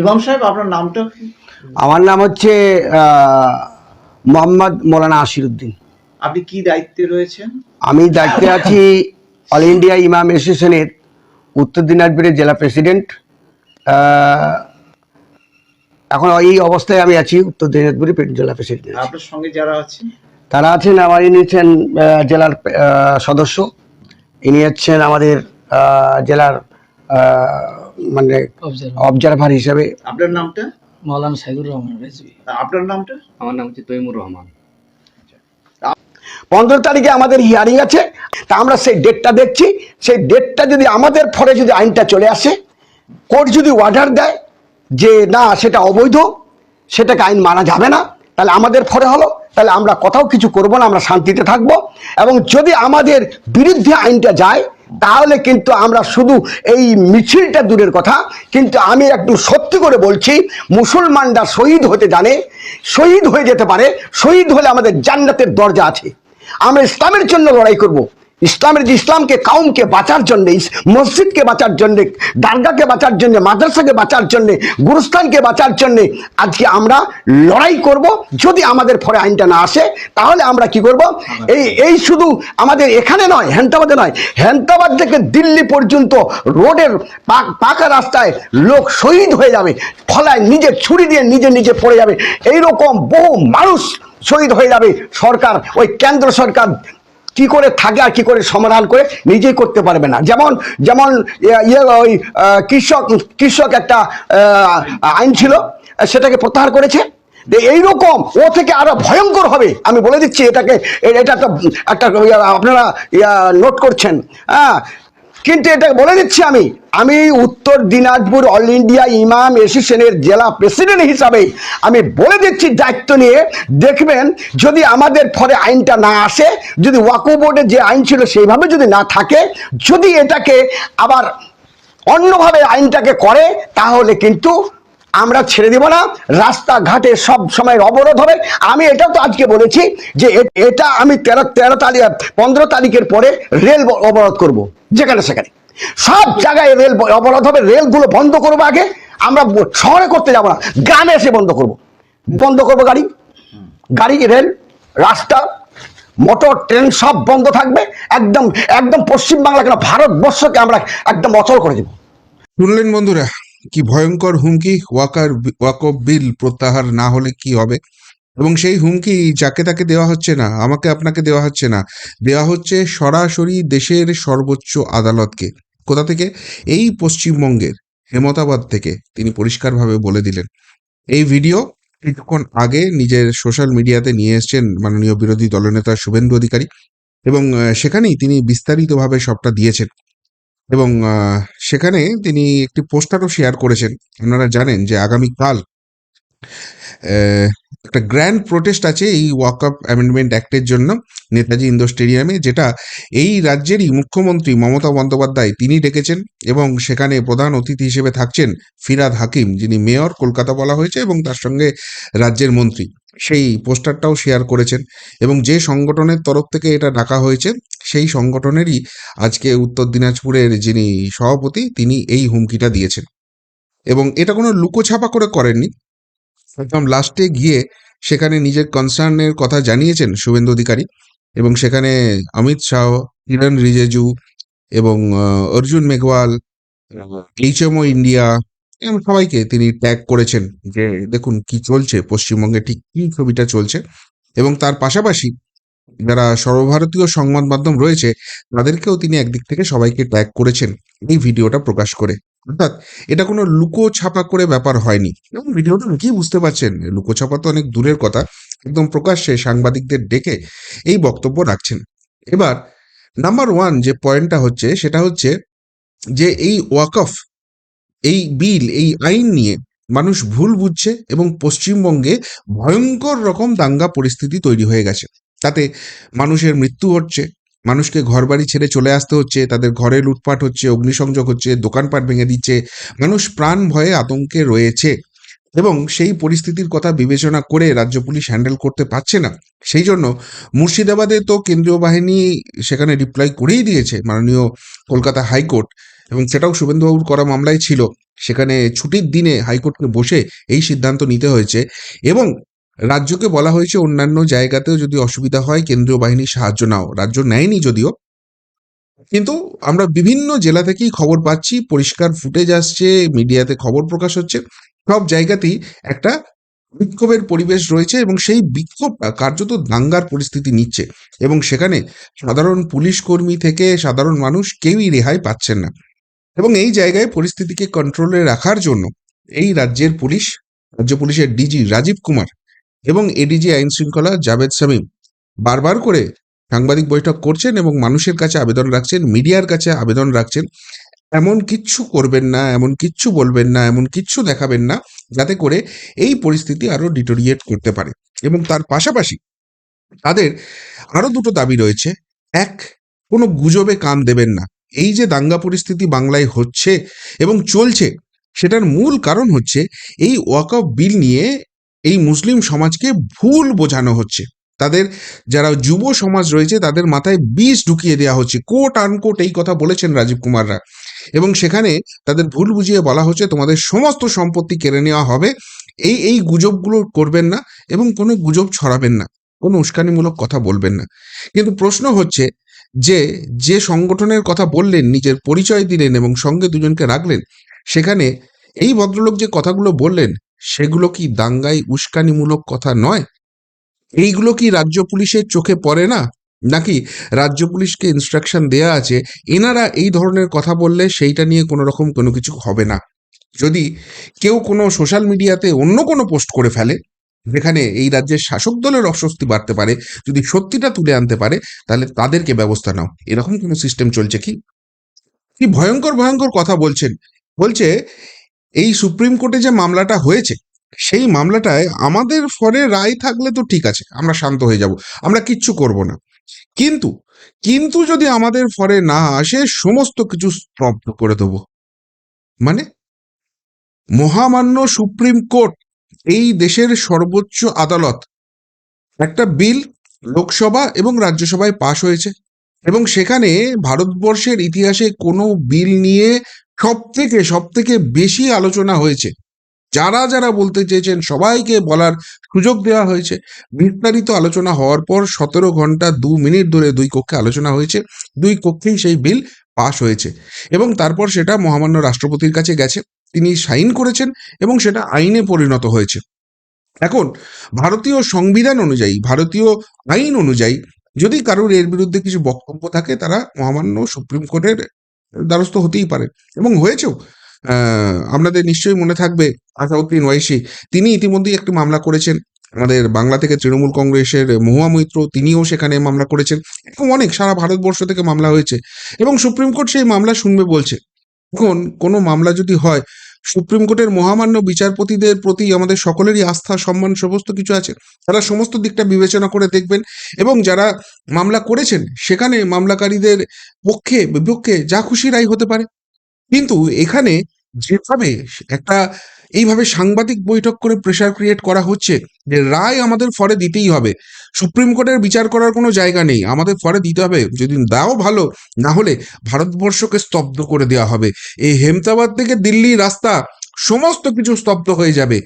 ইমাম সাহেব আপনার নামটা? আমার নাম হচ্ছে মোহাম্মদ মৌলানা আশিরুদ্দিন। আপনি কি দায়িত্বে রয়েছেন? আমি দায়িত্বে আছি অল ইন্ডিয়া ইমাম অ্যাসোসিয়েশনের উত্তর দিনাজপুরের জেলা প্রেসিডেন্ট। এখন এই অবস্থায় আমি আছি উত্তর দিনাজপুরের জেলা প্রেসিডেন্ট। আপনার সঙ্গে যারা আছে তারা আছেন আমার ইনি হচ্ছেন জেলার সদস্য। ইনি হচ্ছেন আমাদের জেলার মানে অবজারভার অবজারভার হিসাবে। আপনার নামটা? মৌলানা সাইদুর রহমান রেজভি। আপনার নামটা? আমার নাম হচ্ছে তৈমুর রহমান। পনেরো তারিখে আমাদের হিয়ারিং আছে তা আমরা সেই ডেটটা দেখছি। সেই ডেটটা যদি আমাদের ফলে যদি আইনটা চলে আসে কোর্ট যদি অর্ডার দেয় যে না সেটা অবৈধ সেটাকে আইন মানা যাবে না তাহলে আমাদের ফলে হলো। তাহলে আমরা কোথাও কিছু করব না, আমরা শান্তিতে থাকব। এবং যদি আমাদের বিরুদ্ধে আইনটা যায়, তাহলে কিন্তু আমরা শুধু এই মিছিলটা দূরের কথা, কিন্তু আমি একটু সত্যি করে বলছি, মুসলমানরা শহীদ হতে জানে, শহীদ হয়ে যেতে পারে, শহীদ হলে আমাদের জান্নাতের দরজা আছে। আমরা ইসলামের জন্য লড়াই করব। ইসলামের যে ইসলামকে, কাউমকে বাঁচার জন্যে মসজিদকে বাঁচার জন্যে দারগাকে বাঁচার জন্য, মাদ্রাসাকে বাঁচার জন্যে, গুরুস্থানকে বাঁচার জন্যে আজকে আমরা লড়াই করব। যদি আমাদের ফলে আইনটা না আসে, তাহলে আমরা কি করব? এই এই শুধু আমাদের এখানে নয় হেন্তাবাদে নয় হেন্তাবাদ থেকে দিল্লি পর্যন্ত রোডের পাকা রাস্তায় লোক শহীদ হয়ে যাবে, ফলায় নিজের ছুরি দিয়ে নিজে নিজে পড়ে যাবে। এইরকম বহু মানুষ শহীদ হয়ে যাবে। সরকার, ওই কেন্দ্র সরকার কি করে থাকে আর কি করে সমাধান করে নিজেই করতে পারবে না। যেমন যেমন, ইয়ে- ইয়ে ওই কৃষক কৃষক একটা আইন ছিল, সেটাকে প্রত্যাহার করেছে। এইরকম ও থেকে আরও ভয়ঙ্কর হবে। আমি বলে দিচ্ছি, এটাকে এটা একটা আপনারা নোট করছেন। হ্যাঁ কিন্তু এটা বলে দিচ্ছি আমি আমি উত্তর দিনাজপুর অল ইন্ডিয়া ইমাম এসোসিয়েশনের জেলা প্রেসিডেন্ট হিসাবে আমি বলে দিচ্ছি দায়িত্ব নিয়ে, দেখবেন যদি আমাদের ফলে আইনটা না আসে, যদি ওয়াকু বোর্ডের যে আইন ছিল সেইভাবে যদি না থাকে, যদি এটাকে আবার অন্যভাবে আইনটাকে করে, তাহলে কিন্তু আমরা ছেড়ে দিব না। রাস্তাঘাটে সব সময় অবরোধ হবে। আমি এটাও তো আজকে বলেছি যে এটা আমি তেরো তেরো তারিখ, পনেরো তারিখের পরে রেল অবরোধ করব। যেখানে সেখানে। সব জায়গায় রেল অবরোধ হবে। রেলগুলো বন্ধ করব আগে। আমরা শহরে করতে যাব না। গ্রামে এসে বন্ধ করব। বন্ধ করব গাড়ি। গাড়ি, রেল, রাস্তা, মোটর, ট্রেন সব বন্ধ থাকবে। একদম একদম পশ্চিম বাংলা কেন? ভারতবর্ষকে আমরা একদম অচল করে দেবো। শুনলেন বন্ধুরা কি ভয়ঙ্কর হুমকি? ওয়াকার ওয়াকফ বিল প্রত্যাহার না হলে কি হবে? এবং সেই হুমকি যাকে তাকে দেওয়া হচ্ছে না, আমাকে আপনাকে দেওয়া হচ্ছে না। দেওয়া হচ্ছে সরাসরি দেশের সর্বোচ্চ আদালতকে। কোথা থেকে? এই পশ্চিমবঙ্গের, হেমতাবাদ থেকে। তিনি পরিষ্কারভাবে বলে দিলেন। এই ভিডিও কিছুক্ষণ আগে নিজের সোশ্যাল মিডিয়াতে নিয়ে এসেছেন মাননীয় বিরোধী দলনেতা শুভেন্দু অধিকারী এবং সেখানেই তিনি বিস্তারিতভাবে সবটা দিয়েছেন। এবং সেখানে তিনি একটি পোস্টারও শেয়ার করেছেন। আপনারা জানেন যে আগামীকাল একটা গ্র্যান্ড প্রোটেস্ট আছে এই ওয়াক আপ অ্যামেন্ডমেন্ট অ্যাক্টের জন্য নেতাজি ইন্দোর স্টেডিয়ামে, যেটা এই রাজ্যেরই মুখ্যমন্ত্রী মমতা বন্দ্যোপাধ্যায় তিনি ডেকেছেন এবং সেখানে প্রধান অতিথি হিসেবে থাকছেন ফিরাদ হাকিম, যিনি মেয়র কলকাতা বলা হয়েছে এবং তার সঙ্গে রাজ্যের মন্ত্রী। সেই পোস্টারটাও শেয়ার করেছেন এবং যে সংগঠনের তরফ থেকে এটা ডাকা হয়েছে, সেই সংগঠনেরই আজকে উত্তর দিনাজপুরের যিনি সভাপতি, তিনি এই হুমকিটা দিয়েছেন। এবং এটা কোনো লুকোছাপা করে করেননি একদম লাস্টে গিয়ে সেখানে নিজের কনসার্নের কথা জানিয়েছেন শুভেন্দু অধিকারী এবং সেখানে অমিত শাহ কিরণ রিজেজু এবং অর্জুন মেঘওয়াল, এইচএমও ইন্ডিয়া এবং সবাইকে তিনি ট্যাগ করেছেন যে, দেখুন কি চলছে পশ্চিমবঙ্গে, ঠিক কি ছবিটা চলছে এবং তার পাশাপাশি যারা সর্বভারতীয় সংবাদ মাধ্যম রয়েছে, তাদেরকেও তিনি একদিক থেকে সবাইকে ট্যাগ করেছেন এই ভিডিওটা প্রকাশ করে। অর্থাৎ এটা কোনো লুকো ছাপা করে ব্যাপার হয়নি। এবং ভিডিওটা কি বুঝতে পারছেন লুকো ছাপা তো অনেক দূরের কথা, একদম প্রকাশ্যে সাংবাদিকদের ডেকে এই বক্তব্য রাখছেন। এবার নাম্বার ওয়ান যে পয়েন্টটা হচ্ছে, সেটা হচ্ছে যে এই ওয়াকফ এই বিল এই আইন নিয়ে মানুষ ভুল বুঝছে এবং পশ্চিমবঙ্গে ভয়ঙ্কর রকম দাঙ্গা পরিস্থিতি তৈরি হয়ে গেছে। তাতে মানুষের মৃত্যু হচ্ছে মানুষকে ঘর বাড়ি ছেড়ে চলে আসতে হচ্ছে, তাদের ঘরে লুটপাট হচ্ছে, অগ্নিসংযোগ হচ্ছে, দোকানপাট ভেঙে দিচ্ছে, মানুষ প্রাণ ভয়ে আতঙ্কে রয়েছে। এবং সেই পরিস্থিতির কথা বিবেচনা করে রাজ্য পুলিশ হ্যান্ডেল করতে পারছে না। সেই জন্য মুর্শিদাবাদে তো কেন্দ্রীয় বাহিনী সেখানে রিপ্লাই করেই দিয়েছে, মাননীয় কলকাতা হাইকোর্ট। এবং সেটাও শুভেন্দুবাবুর করা মামলায় ছিল। সেখানে ছুটির দিনে হাইকোর্টকে বসে এই সিদ্ধান্ত নিতে হয়েছে। এবং রাজ্যকে বলা হয়েছে অন্যান্য জায়গাতেও যদি অসুবিধা হয়, কেন্দ্রীয় বাহিনীর সাহায্য নাও। রাজ্য নেয়নি যদিও। কিন্তু আমরা বিভিন্ন জেলা থেকেই খবর পাচ্ছি, পরিষ্কার ফুটেজ আসছে, মিডিয়াতে খবর প্রকাশ হচ্ছে। সব জায়গাতেই একটা বিক্ষোভের পরিবেশ রয়েছে এবং সেই বিক্ষোভটা কার্যত দাঙ্গার পরিস্থিতি নিচ্ছে। এবং সেখানে সাধারণ পুলিশ কর্মী থেকে সাধারণ মানুষ কেউই রেহাই পাচ্ছেন না। এবং এই জায়গায় পরিস্থিতিকে কন্ট্রোলে রাখার জন্য এই রাজ্যের পুলিশ, রাজ্য পুলিশের ডিজি রাজীব কুমার এবং এডিজি আইন শৃঙ্খলা জাভেদ সামিম বারবার করে সাংবাদিক বৈঠক করছেন এবং মানুষের কাছে আবেদন রাখছেন, মিডিয়ার কাছে আবেদন রাখছেন, এমন কিচ্ছু করবেন না, এমন কিচ্ছু বলবেন না, এমন কিচ্ছু দেখাবেন না, যাতে করে এই পরিস্থিতি আরও ডিটোরিয়েট করতে পারে। এবং তার পাশাপাশি তাদের আরও দুটো দাবি রয়েছে। এক, কোনো গুজবে কান দেবেন না। এই যে দাঙ্গা পরিস্থিতি বাংলায় হচ্ছে এবং চলছে, সেটার মূল কারণ হচ্ছে এই ওয়াকফ বিল নিয়ে এই মুসলিম সমাজকে ভুল বোঝানো হচ্ছে। তাদের যারা যুব সমাজ রয়েছে, তাদের মাথায় বিষ ঢুকিয়ে দেওয়া হচ্ছে। কোট আনকোট এই কথা বলেছেন রাজীব কুমাররা। এবং সেখানে তাদের ভুল বুঝিয়ে বলা হচ্ছে, তোমাদের সমস্ত সম্পত্তি কেড়ে নেওয়া হবে। এই এই গুজবগুলো করবেন না এবং কোনো গুজব ছড়াবেন না। কোনো উস্কানিমূলক কথা বলবেন না। কিন্তু প্রশ্ন হচ্ছে যে যে সংগঠনের কথা বললেন, নিজের পরিচয় দিলেন এবং সঙ্গে দুজনকে রাখলেন, সেখানে এই ভদ্রলোক যে কথাগুলো বললেন সেগুলো কি দাঙ্গাই উস্কানিমূলক কথা নয়? এইগুলো কি রাজ্য পুলিশের চোখে পড়ে না? নাকি রাজ্য পুলিশকে ইনস্ট্রাকশন দেয়া আছে, এনারা এই ধরনের কথা বললে সেইটা নিয়ে কোনো রকম কোনো কিছু হবে না। যদি কেউ কোনো সোশ্যাল মিডিয়াতে অন্য কোনো পোস্ট করে ফেলে, যেখানে এই রাজ্যের শাসক দলের অস্বস্তি বাড়তে পারে, যদি সত্যিটা তুলে আনতে পারে, তাহলে তাদেরকে ব্যবস্থা নাও। এরকম কোনো সিস্টেম চলছে কি? কি ভয়ঙ্কর ভয়ঙ্কর কথা বলছেন। বলছে এই সুপ্রিম কোর্টে যে মামলাটা হয়েছে, সেই মামলাটায় আমাদের ফরে রায় থাকলে তো ঠিক আছে, আমরা শান্ত হয়ে যাব, আমরা কিচ্ছু করব না। কিন্তু কিন্তু যদি আমাদের ফরে না আসে, সমস্ত কিছু স্তব্ধ করে দেব। মানে? মহামান্য সুপ্রিম কোর্ট, এই দেশের সর্বোচ্চ আদালত, একটা বিল লোকসভা এবং রাজ্যসভায় পাশ হয়েছে। এবং সেখানে ভারতবর্ষের ইতিহাসে কোনো বিল নিয়ে সব থেকে সব থেকে বেশি আলোচনা হয়েছে। যারা যারা বলতে চেয়েছেন, সবাইকে বলার সুযোগ দেওয়া হয়েছে। বিস্তারিত আলোচনা হওয়ার পর সতেরো ঘণ্টা দু মিনিট ধরে দুই কক্ষে আলোচনা হয়েছে। দুই কক্ষেই সেই বিল পাশ হয়েছে এবং তারপর সেটা মহামান্য রাষ্ট্রপতির কাছে গেছে। তিনি সাইন করেছেন এবং সেটা আইনে পরিণত হয়েছে। এখন, ভারতীয় সংবিধান অনুযায়ী, ভারতীয় আইন অনুযায়ী যদি কারোর এর বিরুদ্ধে কিছু বক্তব্য থাকে, তারা মহামান্য সুপ্রিম কোর্টের দ্বারস্থ হতেই পারে। এবং হয়েছেও আপনাদের নিশ্চয়ই মনে থাকবে, আসাউদ্দিন ওয়াইসি, তিনি ইতিমধ্যেই একটি মামলা করেছেন। আমাদের বাংলা থেকে তৃণমূল কংগ্রেসের মহুয়া মৈত্র, তিনিও সেখানে মামলা করেছেন। এরকম অনেক, সারা ভারতবর্ষ থেকে মামলা হয়েছে। এবং সুপ্রিম কোর্ট সেই মামলা শুনবে বলছে। এখন কোনো মামলা যদি হয় সুপ্রিম কোর্টের মহামান্য বিচারপতিদের প্রতি আমাদের সকলেরই আস্থা, সম্মান, সমস্ত কিছু আছে। তারা সমস্ত দিকটা বিবেচনা করে দেখবেন এবং যারা মামলা করেছেন, সেখানে মামলাকারীদের পক্ষে, বিপক্ষে যা খুশি রায় হতে পারে। কিন্তু এখানে যেভাবে একটা এইভাবে সাংবাদিক বৈঠক করে প্রেশার ক্রিয়েট করা হচ্ছে যে রায় আমাদের ফরে দিতেই হবে। সুপ্রিম কোর্টের বিচার করার কোনো জায়গা নেই, আমাদের ফরে দিতে হবে। যদি দাও ভালো, না হলে ভারতবর্ষকে স্তব্ধ করে দেওয়া হবে। এই হেমতাবাদ থেকে দিল্লি রাস্তা সমস্ত কিছু স্তব্ধ হয়ে যাবে।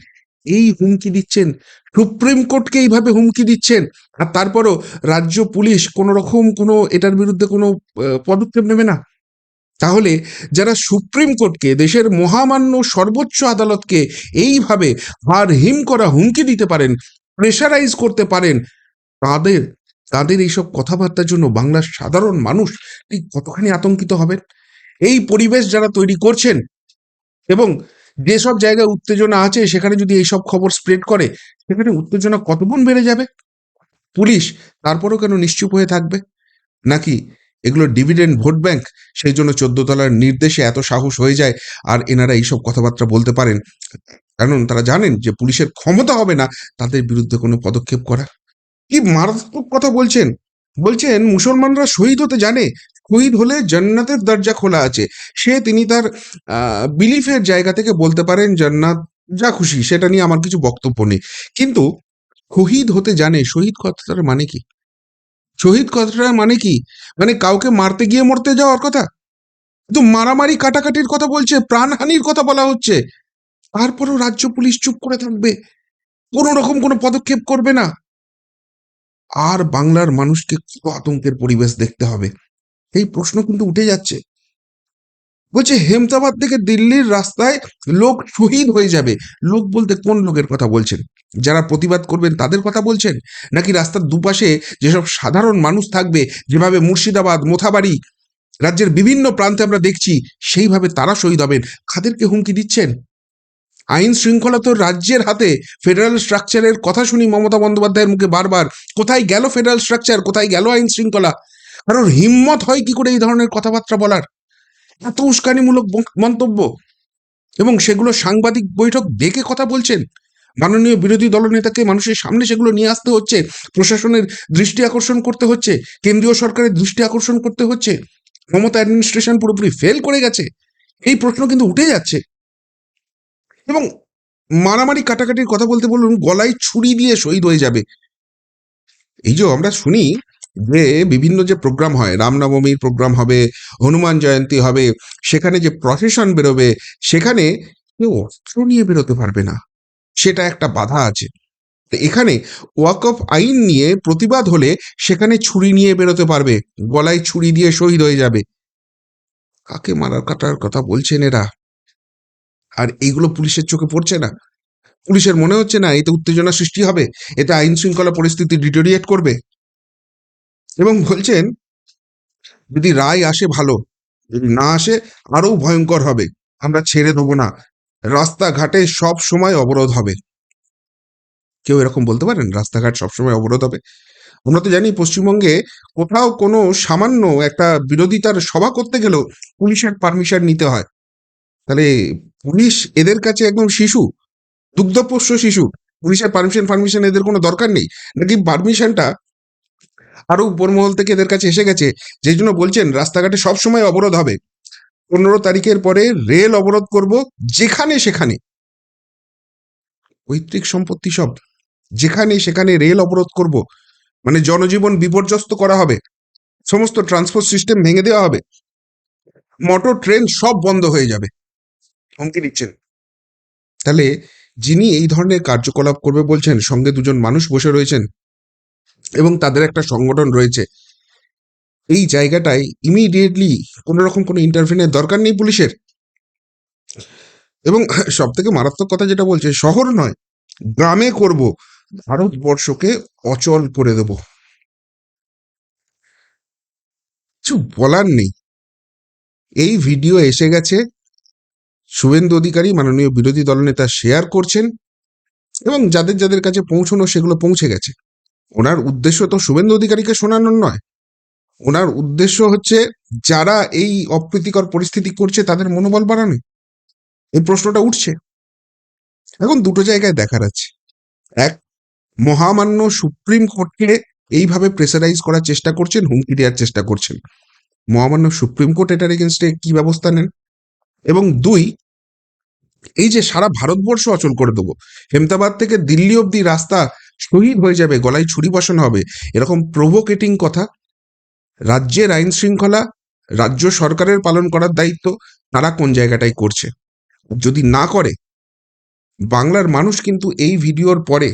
এই হুমকি দিচ্ছেন, সুপ্রিম কোর্টকে এইভাবে হুমকি দিচ্ছেন, আর তারপরও রাজ্য পুলিশ কোনো রকম কোনো এটার বিরুদ্ধে কোনো পদক্ষেপ নেবে না? তাহলে যারা সুপ্রিম কোর্টকে, দেশের মহামান্য সর্বোচ্চ আদালতকে এইভাবে হার হিম করা হুমকি দিতে পারেন, প্রেশারাইজ করতে পারেন, তাদের তাদের এইসব কথাবার্তার জন্য বাংলার সাধারণ মানুষ ঠিক কতখানি আতঙ্কিত হবেন? এই পরিবেশ যারা তৈরি করছেন এবং যেসব জায়গায় উত্তেজনা আছে, সেখানে যদি এইসব খবর স্প্রেড করে, সেখানে উত্তেজনা কতগুণ বেড়ে যাবে? পুলিশ তারপরও কেন নিশ্চুপ হয়ে থাকবে? নাকি এগুলো ডিভিডেন্ড ভোট ব্যাংক সেই জন্য চোদ্দ তলার নির্দেশে এত সাহস হয়ে যায়। আর এনারা এইসব কথাবার্তা বলতে পারেন। কারণ তারা জানেন যে পুলিশের ক্ষমতা হবে না তাদের বিরুদ্ধে কোনো পদক্ষেপ করা কি মারাত্মক কথা বলছেন। বলছেন, মুসলমানরা শহীদ হতে জানে, শহীদ হলে জান্নাতের দরজা খোলা আছে। সে তিনি তার বিলিফের জায়গা থেকে বলতে পারেন, জান্নাত যা খুশি, সেটা নিয়ে আমার কিছু বক্তব্য নেই। কিন্তু শহীদ হতে জানে, শহীদ কথাটার মানে কি? শহীদ কথাটা মানে কি? মানে কাউকে মারতে গিয়ে মরতে যাওয়ার কথা? কিন্তু মারামারি কাটাকাটির কথা বলছে, প্রাণহানির কথা বলা হচ্ছে। তারপরও রাজ্য পুলিশ চুপ করে থাকবে। কোনো রকম কোনো পদক্ষেপ করবে না। আর বাংলার মানুষকে কত আতঙ্কের পরিবেশ দেখতে হবে? এই প্রশ্ন কিন্তু উঠে যাচ্ছে। বলছে, হেমতাবাদ থেকে দিল্লির রাস্তায় লোক শহীদ হয়ে যাবে। লোক বলতে কোন লোকের কথা বলছেন? যারা প্রতিবাদ করবেন তাদের কথা বলছেন? নাকি রাস্তার দুপাশে যেসব সাধারণ মানুষ থাকবে, যেভাবে মুর্শিদাবাদ, মোথাবাড়ি রাজ্যের বিভিন্ন প্রান্তে আমরা দেখছি, সেইভাবে তারা শহীদ হবেন। খাদেরকে হুমকি দিচ্ছেন? আইন শৃঙ্খলা তো রাজ্যের হাতে। ফেডারেল স্ট্রাকচারের কথা শুনি মমতা বন্দ্যোপাধ্যায়ের মুখে বারবার। কোথায় গেল ফেডারেল স্ট্রাকচার? কোথায় গেল আইন শৃঙ্খলা? কারণ হিম্মত হয় কি করে এই ধরনের কথাবার্তা বলার? এত উস্কানিমূলক মন্তব্য। এবং সেগুলো সাংবাদিক বৈঠক ডেকে কথা বলছেন। মাননীয় বিরোধী দলনেতাকে মানুষের সামনে সেগুলো নিয়ে আসতে হচ্ছে। প্রশাসনের দৃষ্টি আকর্ষণ করতে হচ্ছে। কেন্দ্রীয় সরকারের দৃষ্টি আকর্ষণ করতে হচ্ছে। মমতা অ্যাডমিনিস্ট্রেশন পুরোপুরি ফেল করে গেছে। এই প্রশ্ন কিন্তু উঠে যাচ্ছে। এবং মারামারি কাটাকাটির কথা বলতে বলুন, গলায় ছুরি দিয়ে শহীদ হয়ে যাবে। এই যে আমরা শুনি যে বিভিন্ন যে প্রোগ্রাম হয় রামনবমীর প্রোগ্রাম হবে, হনুমান জয়ন্তী হবে, সেখানে যে প্রসেশন বেরোবে, সেখানে কেউ অস্ত্র নিয়ে বেরোতে পারবে না। সেটা একটা বাধা আছে। এখানে ওয়াক অফ আইন নিয়ে প্রতিবাদ হলে সেখানে ছুরি নিয়ে বেরোতে পারবে, গলায় ছুরি দিয়ে শহীদ হয়ে যাবে। কাকে মারার কাটার কথা বলছেন এরা? আর এইগুলো পুলিশের চোখে পড়ছে না। পুলিশের মনে হচ্ছে না, এতে উত্তেজনা সৃষ্টি হবে, এতে আইন শৃঙ্খলা পরিস্থিতি ডিটোরিয়েট করবে। এবং বলছেন, যদি রায় আসে ভালো, যদি না আসে আরও ভয়ঙ্কর হবে, আমরা ছেড়ে দেবো না। রাস্তাঘাটে সব সময় অবরোধ হবে। কেউ এরকম বলতে পারেন? রাস্তাঘাট সবসময় অবরোধ হবে? আমরা তো জানি পশ্চিমবঙ্গে কোথাও কোনো সামান্য একটা বিরোধিতার সভা করতে গেলেও পুলিশের পারমিশন নিতে হয়। তাহলে পুলিশ এদের কাছে একদম শিশু, দুগ্ধপোষ্য শিশু, পুলিশের পারমিশন পারমিশন এদের কোনো দরকার নেই। নাকি পারমিশনটা আরও উপর মহল থেকে এদের কাছে এসে গেছে। যেই জন্য বলছেন, রাস্তাঘাটে সবসময় অবরোধ হবে। পনেরো তারিখের পরে রেল অবরোধ করব যেখানে সেখানে। পৈতৃক সম্পত্তি সব যেখানে সেখানে রেল অবরোধ করব। মানে জনজীবন বিপর্যস্ত করা হবে। সমস্ত ট্রান্সপোর্ট সিস্টেম ভেঙে দেওয়া হবে। মোটর, ট্রেন সব বন্ধ হয়ে যাবে। হুমকি দিচ্ছেন। তাহলে যিনি এই ধরনের কার্যকলাপ করবে বলছেন, সঙ্গে দুজন মানুষ বসে রয়েছেন এবং তাদের একটা সংগঠন রয়েছে। এই জায়গাটায় ইমিডিয়েটলি কোনো রকম কোনো ইন্টারভেনের দরকার নেই পুলিশের। এবং সব থেকে মারাত্মক কথা যেটা বলছে, শহর নয়, গ্রামে করব, ভারতবর্ষকে অচল করে দেব। কিছু বলার নেই। এই ভিডিও এসে গেছে, শুভেন্দু অধিকারী, মাননীয় বিরোধী দলনেতা শেয়ার করছেন, এবং যাদের যাদের কাছে পৌঁছানো সেগুলো পৌঁছে গেছে। ওনার উদ্দেশ্য তো শুভেন্দু অধিকারীকে শোনানোর নয়। ওনার উদ্দেশ্য হচ্ছে যারা এই অপ্রীতিকর পরিস্থিতি করছে তাদের মনোবল বাড়ানো। এই প্রশ্নটা উঠছে। এখন দুটো জায়গায় দেখার আছে। এক, মহামান্য সুপ্রিম কোর্টকে এইভাবে প্রেসারাইজ করার চেষ্টা করছেন, হুমকি দেওয়ার চেষ্টা করছেন। মহামান্য সুপ্রিম কোর্ট এটার এগেনস্টে কি ব্যবস্থা নেন? এবং দুই, এই যে সারা ভারতবর্ষ অচল করে দেবো। হেমতাবাদ থেকে দিল্লি অব্দি রাস্তা শহীদ হয়ে যাবে, গলায় ছুরি বসানো হবে। এরকম প্রভোকেটিং কথা। রাজ্যের আইন শৃঙ্খলা, রাজ্য সরকারের পালন করার দায়িত্ব, তারা কোন জায়গাটায় করছে? যদি না করে, বাংলার মানুষ কিন্তু এই ভিডিওর পরে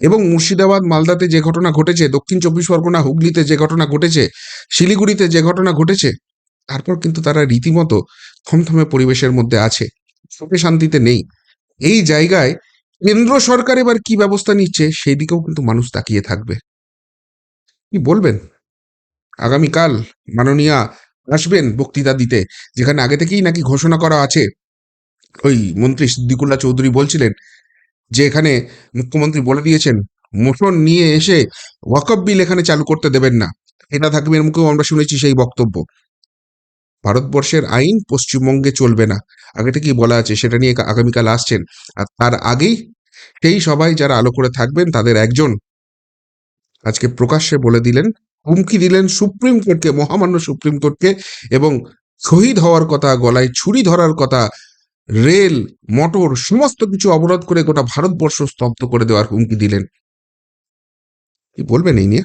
এবং মুর্শিদাবাদ, মালদাতে যে ঘটনা ঘটেছে, দক্ষিণ চব্বিশ পরগনা, হুগলিতে যে ঘটনা ঘটেছে, শিলিগুড়িতে যে ঘটনা ঘটেছে, তারপর কিন্তু তারা রীতিমতো থমথমে পরিবেশের মধ্যে আছে। সুখে শান্তিতে নেই। এই জায়গায় কেন্দ্র সরকার এবার কি ব্যবস্থা নিচ্ছে সেই দিকেও কিন্তু মানুষ তাকিয়ে থাকবে। কি বলবেন? আগামীকাল মাননীয়া আসবেন বক্তৃতা দিতে, যেখানে আগে থেকেই নাকি ঘোষণা করা আছে। ওই মন্ত্রী সিদ্দিকুল্লাহ চৌধুরী বলছিলেন যে এখানে মুখ্যমন্ত্রী বলে দিয়েছেন, মোশন নিয়ে এসে ওয়াকফ বিল এখানে চালু করতে দেবেন না। এটা থাকবে এর মুখেও আমরা শুনেছি সেই বক্তব্য। ভারতবর্ষের আইন পশ্চিমবঙ্গে চলবে না। আগে থেকেই বলা আছে? সেটা নিয়ে আগামীকাল আসছেন। আর তার আগেই সেই সবাই যারা আলো করে থাকবেন, তাদের একজন আজকে প্রকাশ্যে বলে দিলেন, হুমকি দিলেন সুপ্রিম কোর্টকে, মহামান্য সুপ্রিম কোর্টকে এবং শহীদ হওয়ার কথা, গলায় ছুরি ধরার কথা, রেল, মোটর, সমস্ত কিছু অবরোধ করে গোটা ভারতবর্ষ স্তব্ধ করে দেওয়ার হুমকি দিলেন। কি বলবেন এই নিয়ে?